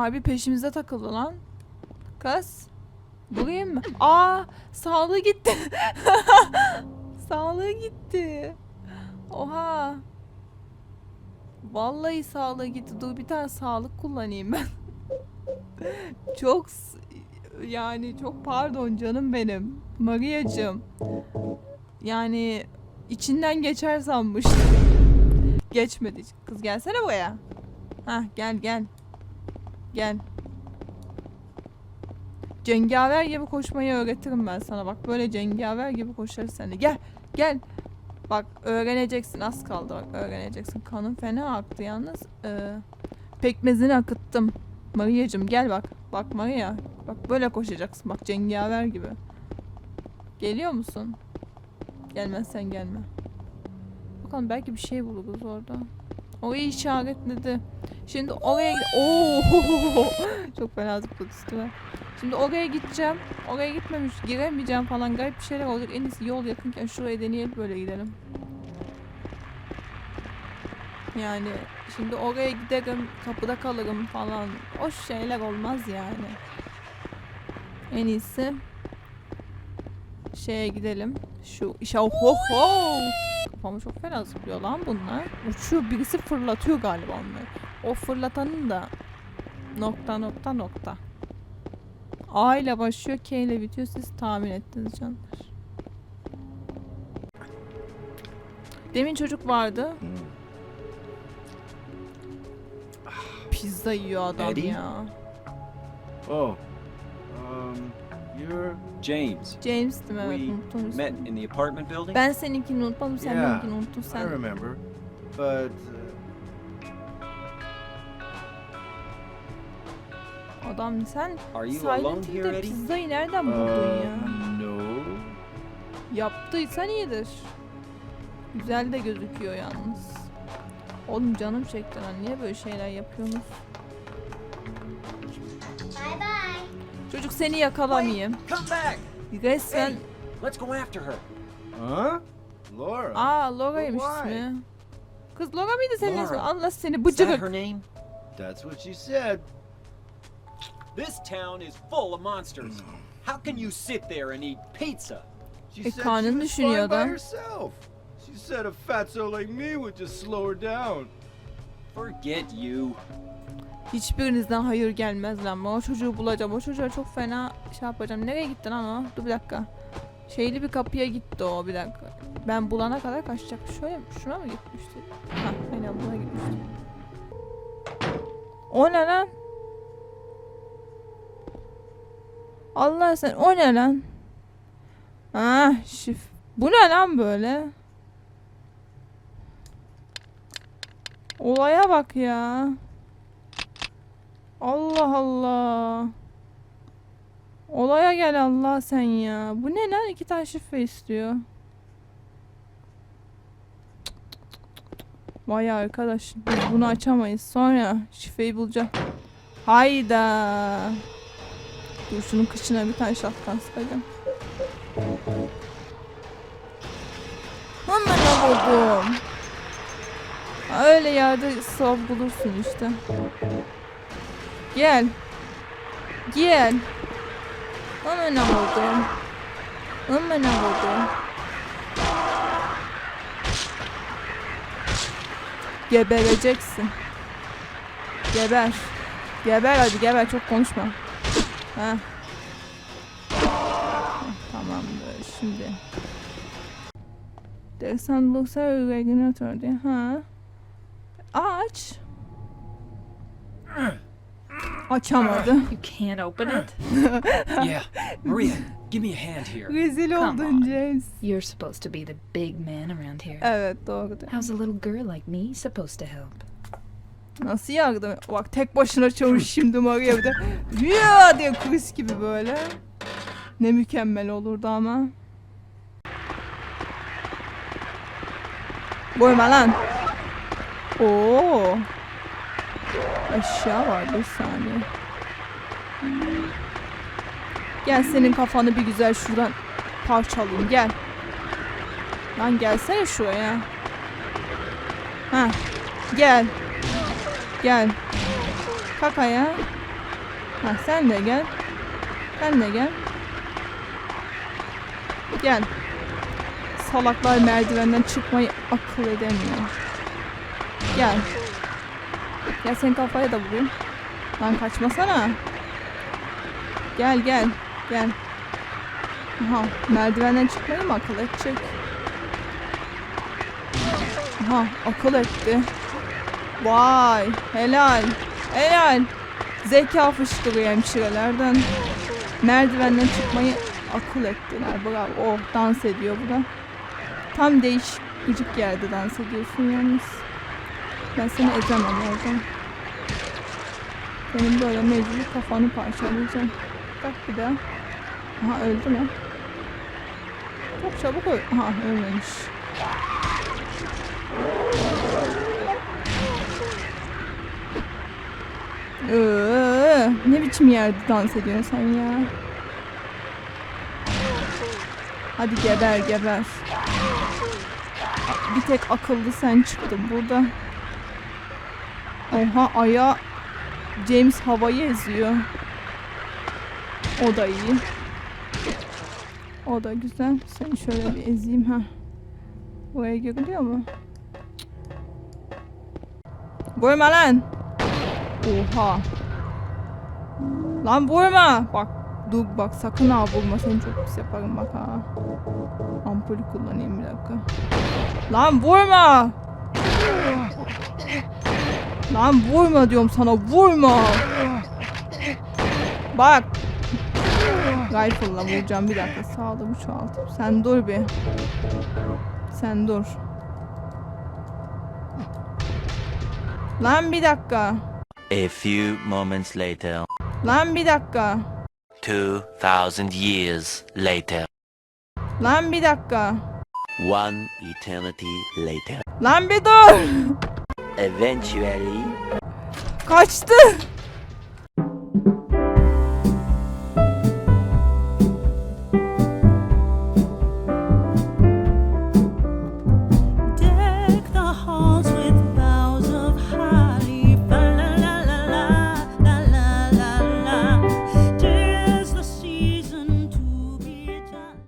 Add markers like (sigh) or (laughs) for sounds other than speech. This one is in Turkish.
Harbi peşimize takıldı lan. Kız. Bulayım mı? Aa sağlığı gitti. (laughs) sağlığı gitti. Oha. Vallahi sağlığı gitti. Dur bir tane sağlık kullanayım ben. (laughs) çok yani çok pardon canım benim. Maria'cığım. Yani içinden geçer sanmıştım. Geçmedi. Kız gelsene buraya. Hah gel gel. Gel. Cengaver gibi koşmayı öğretirim ben sana. Bak böyle cengaver gibi koşarız sen de. Gel. Gel. Bak öğreneceksin. Az kaldı bak öğreneceksin. Kanın fena aktı yalnız. Ee, pekmezini akıttım. Maria'cığım gel bak. Bak Maria. Bak böyle koşacaksın. Bak cengaver gibi. Geliyor musun? Gelmezsen gelme. Bakalım belki bir şey buluruz orada. Orayı işaretledi. Şimdi oraya Oo! (laughs) Çok fena zıpladı üstüme. Şimdi oraya gideceğim. Oraya gitmemiş, giremeyeceğim falan garip bir şeyler olacak. En iyisi yol yakınken şuraya deneyelim böyle gidelim. Yani şimdi oraya giderim, kapıda kalırım falan. O şeyler olmaz yani. En iyisi şeye gidelim. Şu işe ho ho. Kafamı çok fena zıplıyor lan bunlar. Uçuyor. Birisi fırlatıyor galiba onları. O fırlatanın da nokta nokta nokta. A ile başlıyor, K ile bitiyor. Siz tahmin ettiniz canlar. Demin çocuk vardı. Pizza yiyor adam Eddie? ya. Oh, um, you're James, James değil mi? Evet, we unuttum ismini. met in the apartment building? Ben seninkini unutmadım, sen Yeah, benimkini unuttun I sen. remember, but Adam sen Are you alone Silent here, Hill'de Eddie? pizzayı nereden uh, buldun ya? no. Yaptıysan iyidir. Güzel de gözüküyor yalnız. Oğlum canım çekti lan. Niye böyle şeyler yapıyorsunuz? Çocuk seni yakalamayayım. Come back! Resmen... Eddie, let's go after her. Huh? Laura? Aa Lora'ymış Why? ismi. Kız Lora mıydı senin Laura. ismin? Allah seni Is that bıcırık. her name? That's what she said. This town is full of monsters. How can you sit there and eat pizza? She E, said karnını she was düşünüyor fine by herself. She said a fatso like me would just slow her down. Forget you. Hiçbirinizden hayır gelmez lan. Ben o çocuğu bulacağım. O çocuğa çok fena şey yapacağım. Nereye gitti lan o? Dur bir dakika. Şeyli bir kapıya gitti o bir dakika. Ben bulana kadar kaçacak. Şöyle? Şuna mı gitmişti? Ha aynen buna gitmişti. O ne lan? Allah sen o ne lan? Ha şif. Bu ne lan böyle? Olaya bak ya. Allah Allah. Olaya gel Allah sen ya. Bu ne lan? İki tane şifre istiyor. Vay arkadaş. Biz bunu açamayız. Sonra şifreyi bulacağım. Hayda. Dur şunun kıçına bir tane şapkan sıkacağım. Hemen buldum. Öyle yerde sıvav bulursun işte. Gel. Gel. Hemen buldum. Hemen buldum. Gebereceksin. Geber. Geber hadi geber çok konuşma. Ha. Tamamdır şimdi. Dersen bulsa regülatör diye. Ha. Aç. Açamadı. You can't open it. (laughs) yeah, Maria, give me a hand here. Rezil Come oldun on. James. You're supposed to be the big man around here. Evet doğru. How's a little girl like me supposed to help? Nasıl yardım? Bak tek başına çavuş şimdi Maria bir de (laughs) ya diye kulis gibi böyle. Ne mükemmel olurdu ama. Boyma lan. Oo. Eşya var bir saniye. Gel senin kafanı bir güzel şuradan parçalayayım gel. Lan gelsene şuraya. Ha. Gel. Gel. Kalk ayağa. Ha sen de gel. Sen de gel. Gel. Salaklar merdivenden çıkmayı akıl edemiyor. Gel. Gel senin kafaya da vurayım. Lan kaçmasana. Gel gel. Gel. Aha merdivenden çıkmayı mı akıl edecek? Aha akıl etti. Vay helal. Helal. Zeka fışkırıyor hemşirelerden. Merdivenden çıkmayı akıl ettiler. Bravo. Oh dans ediyor bu da. Tam değişik gıcık yerde dans ediyorsun yalnız. Ben seni ezemem oradan. Senin böyle mecbur kafanı parçalayacağım. Bak bir daha. Aha öldü mü? Çok çabuk öl... Aha ölmemiş. Ee, ne biçim yerde dans ediyorsun sen ya? Hadi geber geber. Bir tek akıllı sen çıktın burada. Oha aya James havayı eziyor. O da iyi. O da güzel. Seni şöyle bir ezeyim ha. Buraya giriliyor mu? Vurma lan. Oha. Lan vurma. Bak dur bak sakın ha vurma seni çok pis yaparım bak ha. Ampulü kullanayım bir dakika. Lan vurma. Lan vurma diyorum sana vurma. Bak. Rifle'la vuracağım bir dakika sağlığımı çoğaltıp. Sen dur bir. Sen dur. Lan bir dakika. A few moments later, Lan bir dakika. 2000 years later, Lan bir dakika. one eternity later. Lan bir dur. Eventually, Kaçtı.